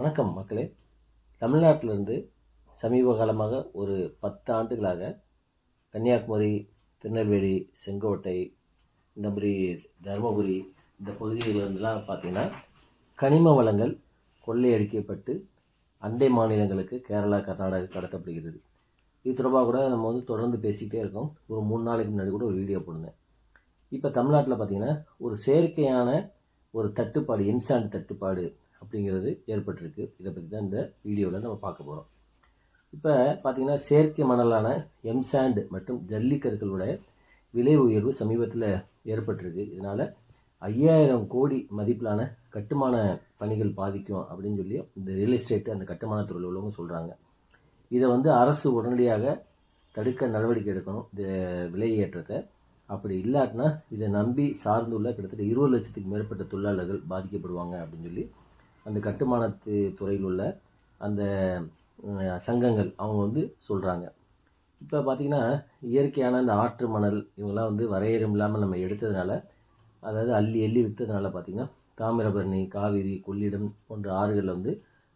வணக்கம் மக்களே. தமிழ்நாட்டிலிருந்து சமீப காலமாக ஒரு பத்து ஆண்டுகளாக கன்னியாகுமரி திருநெல்வேலி செங்கோட்டை இந்த மாதிரி தருமபுரி இந்த பகுதிகளிலிருந்துலாம் பார்த்திங்கன்னா கனிம வளங்கள் கொள்ளையடிக்கப்பட்டு அண்டை மாநிலங்களுக்கு கேரளா கர்நாடகா கடத்தப்படுகிறது. இது தொடர்பாக கூட நம்ம வந்து தொடர்ந்து பேசிக்கிட்டே இருக்கோம். ஒரு மூணு நாளைக்கு முன்னாடி கூட ஒரு வீடியோ போட்டிருந்தேன். இப்போ தமிழ்நாட்டில் பார்த்திங்கன்னா ஒரு செயற்கையான ஒரு தட்டுப்பாடு இன்சாண்ட் தட்டுப்பாடு அப்படிங்கிறது ஏற்பட்டிருக்கு. இதை பற்றி தான் இந்த வீடியோவில் நம்ம பார்க்க போகிறோம் இப்போ பார்த்திங்கன்னா செயற்கை மணலான எம்சாண்ட் மற்றும் ஜல்லிக்கற்களுடைய விலை உயர்வு சமீபத்தில் ஏற்பட்டிருக்கு. இதனால் ஐயாயிரம் கோடி மதிப்பிலான கட்டுமான பணிகள் பாதிக்கும் அப்படின்னு சொல்லி இந்த ரியல் எஸ்டேட்டு அந்த கட்டுமான துறையில் உள்ளவங்க சொல்கிறாங்க இதை வந்து அரசு உடனடியாக தடுக்க நடவடிக்கை எடுக்கணும். இந்த விலை ஏற்றத்தை அப்படி இல்லாட்டினா இதை நம்பி சார்ந்துள்ள கிட்டத்தட்ட இருபது லட்சத்துக்கு மேற்பட்ட தொழிலாளர்கள் பாதிக்கப்படுவாங்க அப்படின்னு சொல்லி அந்த கட்டுமானத்து துறையில் உள்ள அந்த சங்கங்கள் அவங்க வந்து சொல்கிறாங்க இப்போ பார்த்திங்கன்னா இயற்கையான அந்த ஆற்று மணல் இவங்கெல்லாம் வந்து வரையறும் இல்லாமல் நம்ம எடுத்ததுனால அதாவது அள்ளி அள்ளி விற்றதுனால பார்த்திங்கன்னா தாமிரபரணி காவிரி கொள்ளிடம் போன்ற ஆறுகளில் வந்து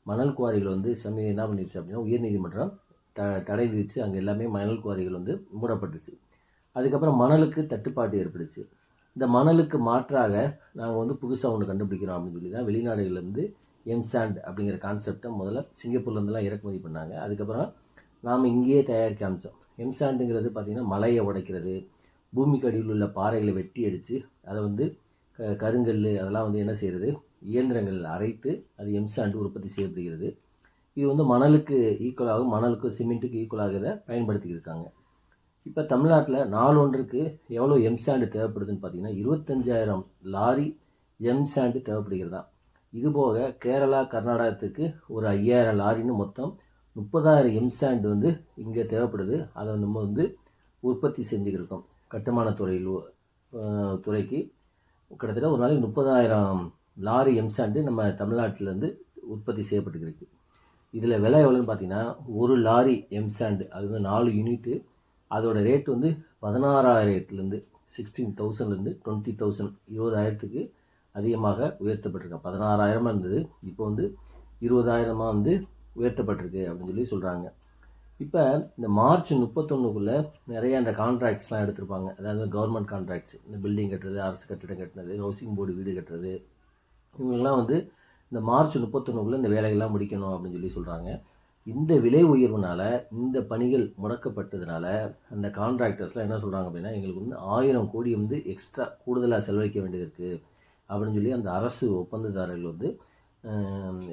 மணல் குவாரிகள் வந்து சமீபம் என்ன பண்ணிடுச்சு அப்படின்னா உயர்நீதிமன்றம் த தடை விதித்து அங்கே எல்லாமே மணல் குவாரிகள் வந்து மூடப்பட்டுச்சு. அதுக்கப்புறம் மணலுக்கு தட்டுப்பாடு ஏற்பட்டுச்சு இந்த மணலுக்கு மாற்றாக நாங்கள் வந்து புதுசாக ஒன்று கண்டுபிடிக்கிறோம் அப்படின்னு சொல்லி தான் வெளிநாடுகள்லேருந்து எம்சாண்ட் அப்படிங்கிற கான்செப்டை முதல்ல சிங்கப்பூர்லேருந்துலாம் இறக்குமதி பண்ணாங்க. அதுக்கப்புறம் நாம் இங்கேயே தயாரிக்க ஆரம்பித்தோம் எம்சாண்டுங்கிறது பார்த்திங்கன்னா மலையை உடைக்கிறது பூமிக்கு அடியில் உள்ள பாறைகளை வெட்டி அடித்து அதை வந்து க கருங்கல் அதெல்லாம் வந்து என்ன செய்கிறது இயந்திரங்கள் அரைத்து அது எம்சாண்டு உற்பத்தி செய்யப்படுகிறது. இது வந்து மணலுக்கு ஈக்குவலாகவும் மணலுக்கும் சிமெண்ட்டுக்கு ஈக்குவலாக இதை பயன்படுத்திக்கிருக்காங்க இப்போ தமிழ்நாட்டில் நாள் ஒன்றுக்கு எவ்வளோ எம்சாண்டு தேவைப்படுதுன்னு பார்த்தீங்கன்னா இருபத்தஞ்சாயிரம் லாரி எம்சாண்டு தேவைப்படுகிறதா? இதுபோக கேரளா கர்நாடகத்துக்கு ஒரு ஐயாயிரம் லாரின்னு மொத்தம் முப்பதாயிரம் எம்சாண்டு வந்து இங்கே தேவைப்படுது. அதை நம்ம வந்து உற்பத்தி செஞ்சுக்கிருக்கோம். கட்டுமான துறையில் துறைக்கு கிட்டத்தட்ட ஒரு நாளைக்கு முப்பதாயிரம் லாரி எம்சாண்டு நம்ம தமிழ்நாட்டிலேருந்து உற்பத்தி செய்யப்பட்டுருக்கு இதில் விலை எவ்வளோன்னு பார்த்தீங்கன்னா ஒரு லாரி எம்சாண்டு அது வந்து நாலு யூனிட்டு அதோட ரேட் வந்து பதினாறாயிரத்துலேருந்து சிக்ஸ்டீன் தௌசண்ட்லேருந்து டுவெண்ட்டி தௌசண்ட் இருபதாயிரத்துக்கு அதிகமாக உயர்த்தப்பட்டிருக்கு. பதினாறாயிரமாக இருந்தது. இப்போ வந்து இருபதாயிரமாக வந்து உயர்த்தப்பட்டிருக்கு அப்படின்னு சொல்லி சொல்கிறாங்க இப்போ இந்த மார்ச் முப்பத்தொன்றுக்குள்ளே நிறைய அந்த கான்ட்ராக்ட்ஸ்லாம் எடுத்திருப்பாங்க. அதாவது கவர்மெண்ட் கான்ட்ராக்ட்ஸ் இந்த பில்டிங் கட்டுறது அரசு கட்டிடம் கட்டுறது ஹவுசிங் போர்டு வீடு கட்டுறது. இவங்கெல்லாம் வந்து இந்த மார்ச் முப்பத்தொன்றுக்குள்ளே இந்த வேலைகள்லாம் முடிக்கணும் அப்படின்னு சொல்லி சொல்கிறாங்க இந்த விலை உயர்வுனால் இந்த பணிகள் முடக்கப்பட்டதுனால அந்த கான்ட்ராக்டர்ஸ்லாம் என்ன சொல்கிறாங்க அப்படின்னா எங்களுக்கு வந்து ஆயிரம் கோடி வந்து எக்ஸ்ட்ரா கூடுதலாக செலவழிக்க வேண்டியது இருக்குது அப்படின்னு சொல்லி அந்த அரசு ஒப்பந்ததாரர்கள் வந்து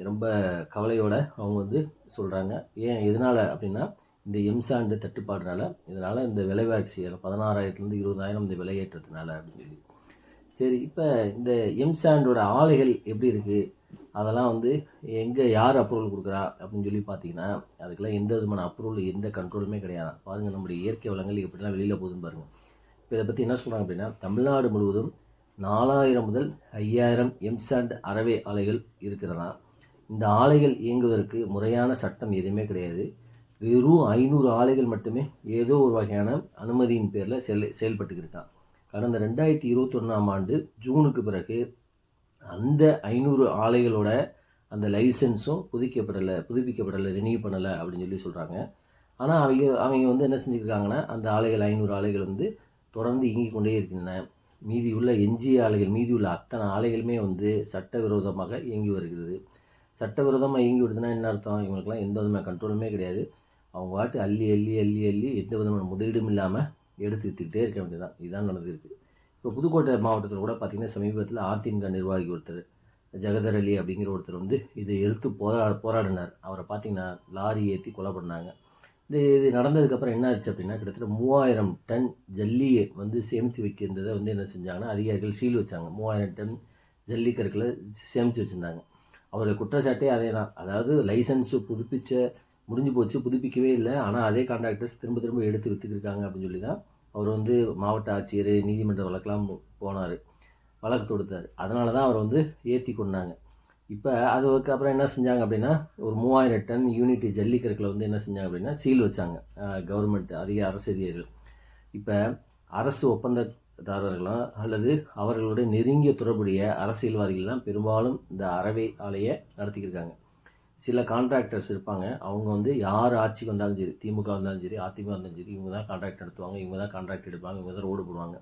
ரொம்ப கவலையோடு அவங்க வந்து சொல்கிறாங்க ஏன் எதனால் அப்படின்னா இந்த எம்சாண்டு தட்டுப்பாடுனால இதனால் இந்த விலைவாசி பதினாறாயிரத்துலேருந்து இருபதாயிரம் இந்த விலையேற்றத்தினால அப்படின்னு சொல்லி. சரி இப்போ இந்த எம்சாண்டோட ஆலைகள் எப்படி இருக்குது அதெல்லாம் வந்து எங்கே யார் அப்ரூவல் கொடுக்குறா அப்படின்னு சொல்லி பார்த்தீங்கன்னா அதுக்கெல்லாம் எந்த விதமான அப்ரூவல் எந்த கண்ட்ரோலுமே கிடையாது. பாருங்கள் நம்முடைய இயற்கை வளங்கள் எப்படிலாம் வெளியில் போகுதுன்னு பாருங்கள் இப்போ இதை பற்றி என்ன சொல்கிறாங்க அப்படின்னா தமிழ்நாடு முழுவதும் நாலாயிரம் முதல் ஐயாயிரம் எம்சாண்ட் அறவே ஆலைகள் இருக்கிறதா? இந்த ஆலைகள் இயங்குவதற்கு முறையான சட்டம் எதுவுமே கிடையாது. வெறும் ஐநூறு ஆலைகள் மட்டுமே ஏதோ ஒரு வகையான அனுமதியின் பேரில் செயல் செயல்பட்டுக்கிட்டான் கடந்த ரெண்டாயிரத்தி இருபத்தொன்னாம் ஆண்டு ஜூனுக்கு பிறகு அந்த ஐநூறு ஆலைகளோட அந்த லைசன்ஸும் புதுக்கப்படலை புதுப்பிக்கப்படலை ரினியூ பண்ணலை அப்படின்னு சொல்லி சொல்கிறாங்க ஆனால் அவங்க அவங்க வந்து என்ன செஞ்சுருக்காங்கன்னா அந்த ஆலைகள் ஐநூறு ஆலைகள் வந்து தொடர்ந்து இயங்கிக் கொண்டே இருக்கின்றன. மீதி உள்ள எஞ்சிய ஆலைகள் மீதி உள்ள அத்தனை ஆலைகளுமே வந்து சட்டவிரோதமாக இயங்கி வருகிறது. சட்டவிரோதமாக இயங்கி விடுதுன்னா என்ன அர்த்தம்? இவங்களுக்குலாம் எந்த விதமான கண்ட்ரோலுமே கிடையாது. அவங்க வாட்டு அள்ளி அள்ளி அள்ளி அள்ளி எந்த விதமான முதலீடும் இல்லாமல் எடுத்து விற்றுக்கிட்டே இருக்க வேண்டியதுதான். இதுதான் நடந்திருக்கு. இப்போ புதுக்கோட்டை மாவட்டத்தில் கூட பார்த்திங்கன்னா சமீபத்தில் அதிமுக நிர்வாகி ஒருத்தர் ஜெகதர் அலி அப்படிங்கிற ஒருத்தர் வந்து இதை எதிர்த்து போரா போராடினார். அவரை பார்த்திங்கன்னா லாரி ஏற்றி கொலை பண்ணாங்க. இது இது நடந்ததுக்கப்புறம் என்ன ஆச்சு அப்படின்னா கிட்டத்தட்ட மூவாயிரம் டன் ஜல்லியை வந்து சேமித்து வைக்கிறதை வந்து என்ன செஞ்சாங்கன்னா அதிகாரிகள் சீல் வச்சாங்க. மூவாயிரம் டன் ஜல்லிக்கற்களை சேமித்து வச்சுருந்தாங்க. அவருடைய குற்றச்சாட்டே அதே தான் அதாவது லைசன்ஸு புதுப்பிச்ச முடிஞ்சு போச்சு புதுப்பிக்கவே இல்லை. ஆனால் அதே கான்ட்ராக்டர்ஸ் திரும்ப திரும்ப எடுத்து விற்றுக்கிருக்காங்க அப்படின்னு சொல்லி தான் அவர் வந்து மாவட்ட ஆட்சியர் நீதிமன்ற வழக்கெலாம் போனார். வழக்கு தொடுத்தார். அதனால தான் அவர் வந்து ஏற்றி கொண்டாங்க. இப்போ அதுக்கு அப்புறம் என்ன செஞ்சாங்க அப்படின்னா ஒரு மூவாயிரம் டன் யூனிட் ஜல்லிக்கற்களை வந்து என்ன செஞ்சாங்க அப்படின்னா சீல் வச்சாங்க. கவர்மெண்ட் அதிக அரசு அதிகாரிகள். இப்போ அரசு ஒப்பந்ததாரர்களும் அல்லது அவர்களுடைய நெருங்கிய தொடர்புடைய அரசியல்வாதிகள் தான் பெரும்பாலும் இந்த அறவை ஆலையை நடத்திக்கிருக்காங்க சில கான்ட்ராக்டர்ஸ் இருப்பாங்க. அவங்க வந்து யார் ஆட்சிக்கு வந்தாலும் சரி திமுக வந்தாலும் சரி அதிமுக வந்தாலும் சரி இவங்க தான் கான்ட்ராக்ட் நடத்துவாங்க இவங்க தான் கான்ட்ராக்ட் எடுப்பாங்க இவங்க தான் ரோடு போடுவாங்க.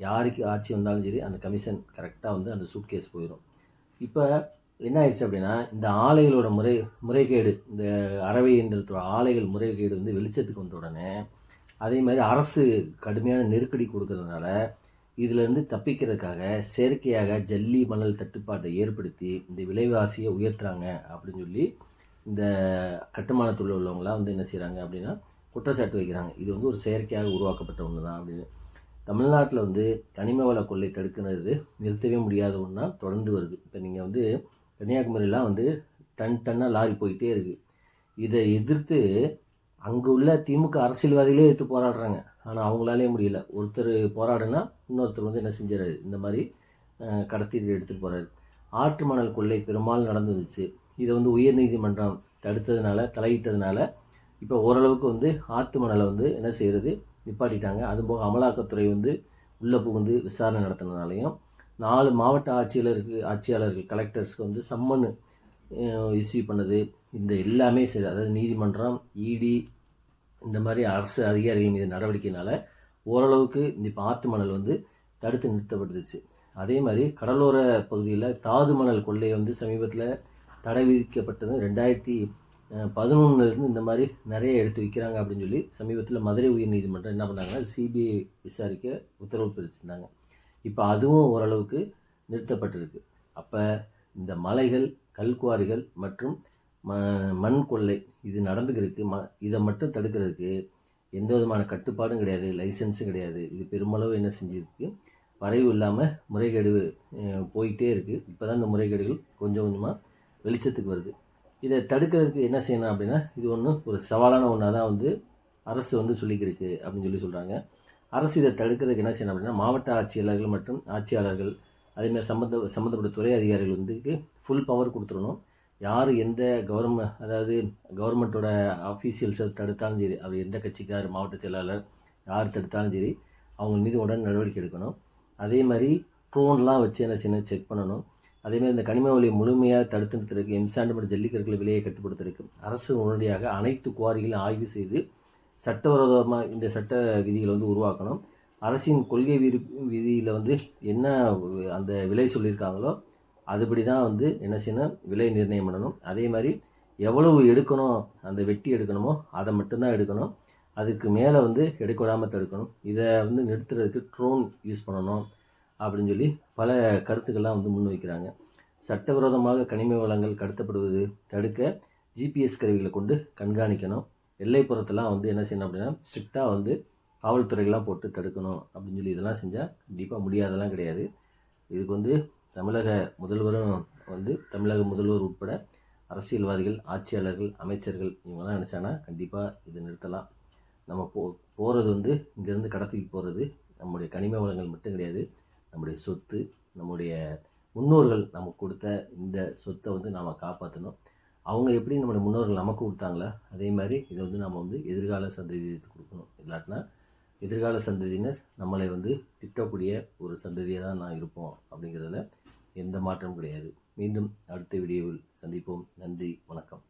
யாருக்கு ஆட்சி வந்தாலும் சரி அந்த கமிஷன் கரெக்டாக வந்து அந்த சூட் கேஸ் போயிடும் இப்போ என்ன ஆயிடுச்சு அப்படின்னா இந்த ஆலைகளோட முறை முறைகேடு இந்த அறவை இயந்திரத்தோட ஆலைகள் முறைகேடு வந்து வெளிச்சத்துக்கு வந்த உடனே அதே மாதிரி அரசு கடுமையான நெருக்கடி கொடுக்கறதுனால இதிலிருந்து தப்பிக்கிறதுக்காக செயற்கையாக ஜல்லி மணல் தட்டுப்பாட்டை ஏற்படுத்தி இந்த விலைவாசியை உயர்த்துறாங்க அப்படின்னு சொல்லி இந்த கட்டுமானத்தில் உள்ளவங்களாம் வந்து என்ன செய்கிறாங்க அப்படின்னா குற்றச்சாட்டு வைக்கிறாங்க. இது வந்து ஒரு செயற்கையாக உருவாக்கப்பட்ட ஒன்று தான் அப்படின்னு. தமிழ்நாட்டில் வந்து கனிம வள கொள்ளை தடுக்கிறது நிறுத்தவே முடியாத ஒன்றா தொடர்ந்து வருது. இப்போ நீங்கள் வந்து கன்னியாகுமரியெலாம் வந்து டன் டன்னாக லாரி போயிட்டே இருக்குது இதை எதிர்த்து அங்கே உள்ள திமுக அரசியல்வாதிகளே எடுத்து போராடுறாங்க. ஆனால் அவங்களாலே முடியல. ஒருத்தர் போராடுனா இன்னொருத்தர் வந்து என்ன செஞ்சாரு இந்த மாதிரி கடத்தி கடத்திட்டு எடுத்துகிட்டு போகிறாரு ஆற்று மணல் கொள்ளை பெரும்பாலும் நடந்துருச்சு இதை வந்து உயர்நீதிமன்றம் தடுத்ததுனால தலையிட்டதுனால இப்போ ஓரளவுக்கு வந்து ஆற்று மணலை வந்து என்ன செய்கிறது நிப்பாட்டிட்டாங்க. அதுபோக அமலாக்கத்துறை வந்து உள்ளே புகுந்து விசாரணை நடத்தினாலையும் நாலு மாவட்ட ஆட்சியாளருக்கு ஆட்சியாளர்கள் கலெக்டர்ஸ்க்கு வந்து சம்மன் இஸ்யூ பண்ணது. இந்த எல்லாமே சரி. அதாவது நீதிமன்றம் இடி இந்த மாதிரி அரசு அதிகாரிகள் மீது நடவடிக்கையினால் ஓரளவுக்கு இந்த இப்போ ஆற்று மணல் வந்து தடுத்து நிறுத்தப்பட்டுச்சு அதே மாதிரி கடலோர பகுதியில் தாது மணல் கொள்ளை வந்து சமீபத்தில் தடை விதிக்கப்பட்டது ரெண்டாயிரத்தி பதினொன்றுலேருந்து இந்த மாதிரி நிறைய எடுத்து விற்கிறாங்க அப்படின்னு சொல்லி சமீபத்தில் மதுரை உயர்நீதிமன்றம் என்ன பண்ணாங்கன்னா சிபிஐ விசாரிக்க உத்தரவு பிரிச்சிருந்தாங்க இப்போ அதுவும் ஓரளவுக்கு நிறுத்தப்பட்டிருக்கு. அப்போ இந்த மலைகள் கல்குவாரிகள் மற்றும் ம மண் கொள்ளை. இது நடந்துக்கிறதுக்கு ம இதை மட்டும் தடுக்கிறதுக்கு எந்த விதமான கட்டுப்பாடும் கிடையாது லைசன்ஸும் கிடையாது. இது பெருமளவு என்ன செஞ்சிருக்கு? வரைவு இல்லாமல் முறைகேடு போயிட்டே இருக்குது இப்போ தான் இந்த முறைகேடுகள் கொஞ்சம் கொஞ்சமாக வெளிச்சத்துக்கு வருது. இதை தடுக்கிறதுக்கு என்ன செய்யணும் அப்படின்னா இது ஒன்று ஒரு சவாலான ஒன்றா தான் வந்து அரசு வந்து சொல்லிக்கிருக்கு அப்படின்னு சொல்லி சொல்கிறாங்க அரசு இதை தடுக்கிறதுக்கு என்ன செய்யணும் அப்படின்னா மாவட்ட ஆட்சியாளர்கள் மற்றும் ஆட்சியாளர்கள் அதேமாதிரி சம்மந்த சம்மந்தப்பட்ட துறை அதிகாரிகள் வந்து ஃபுல் பவர் கொடுத்துடணும். யார் எந்த கவர்மெண்ட் அதாவது கவர்மெண்ட்டோட ஆஃபீஷியல்ஸை தடுத்தாலும் சரி அவர் எந்த கட்சிக்கார் மாவட்ட செயலாளர் யார் தடுத்தாலும் சரி அவங்க மீது உடனே நடவடிக்கை எடுக்கணும். அதே மாதிரி ட்ரோன்லாம் வச்சு என்ன செய்யணும்? செக் பண்ணணும். அதேமாதிரி இந்த கனிம வழியை முழுமையாக தடுத்து நிறுத்துறதுக்கு எம்சாண்டு மற்றும் ஜல்லிக்கற்கள் விலையை கட்டுப்படுத்துறதுக்கு அரசு உடனடியாக அனைத்து குவாரிகளையும் ஆய்வு செய்து சட்டவிரோதமாக இந்த சட்ட விதிகளை வந்து உருவாக்கணும். அரசின் கொள்கை விதி விதியில் வந்து என்ன அந்த விலை சொல்லியிருக்காங்களோ அதுபடி தான் வந்து என்ன செய்யணும்? விலை நிர்ணயம் பண்ணணும். அதே மாதிரி எவ்வளவு எடுக்கணும்? அந்த வெட்டி எடுக்கணுமோ அதை மட்டும்தான் எடுக்கணும். அதுக்கு மேலே வந்து எடுக்க விடாமல் தடுக்கணும். இதை வந்து நிறுத்துறதுக்கு ட்ரோன் யூஸ் பண்ணணும் அப்படின்னு சொல்லி பல கருத்துக்கள்லாம் வந்து முன்வைக்கிறாங்க சட்டவிரோதமாக கனிம வளங்கள் கடத்தப்படுவது தடுக்க ஜிபிஎஸ் கருவிகளை கொண்டு கண்காணிக்கணும். எல்லைப்புறத்தெல்லாம் வந்து என்ன செய்யணும் அப்படின்னா ஸ்ட்ரிக்டாக வந்து காவல்துறைகள்லாம் போட்டு தடுக்கணும் அப்படின்னு சொல்லி இதெல்லாம் செஞ்சால் கண்டிப்பாக முடியாதெல்லாம் கிடையாது. இதுக்கு வந்து தமிழக முதல்வரும் வந்து தமிழக முதல்வர் உட்பட அரசியல்வாதிகள் ஆட்சியாளர்கள் அமைச்சர்கள் இவங்கெல்லாம் நினச்சானா கண்டிப்பாக இது நிறுத்தலாம். நம்ம போ போகிறது வந்து இங்கேருந்து கடத்திட்டு போகிறது நம்முடைய கனிம வளங்கள் மட்டும் கிடையாது. நம்முடைய சொத்து நம்முடைய முன்னோர்கள் நமக்கு கொடுத்த இந்த சொத்தை வந்து நாம் காப்பாற்றணும் அவங்க எப்படி நம்முடைய முன்னோர்கள் நமக்கு கொடுத்தாங்களோ அதே மாதிரி இதை வந்து நம்ம வந்து எதிர்கால சந்ததியத்துக்கு கொடுக்கணும். இல்லாட்டினா எதிர்கால சந்ததியினர் நம்மளை வந்து திட்டக்கூடிய ஒரு சந்ததியாக தான் நான் இருப்போம் அப்படிங்கிறதுல எந்த மாற்றமும் கிடையாது. மீண்டும் அடுத்த வீடியோவில் சந்திப்போம். நன்றி வணக்கம்.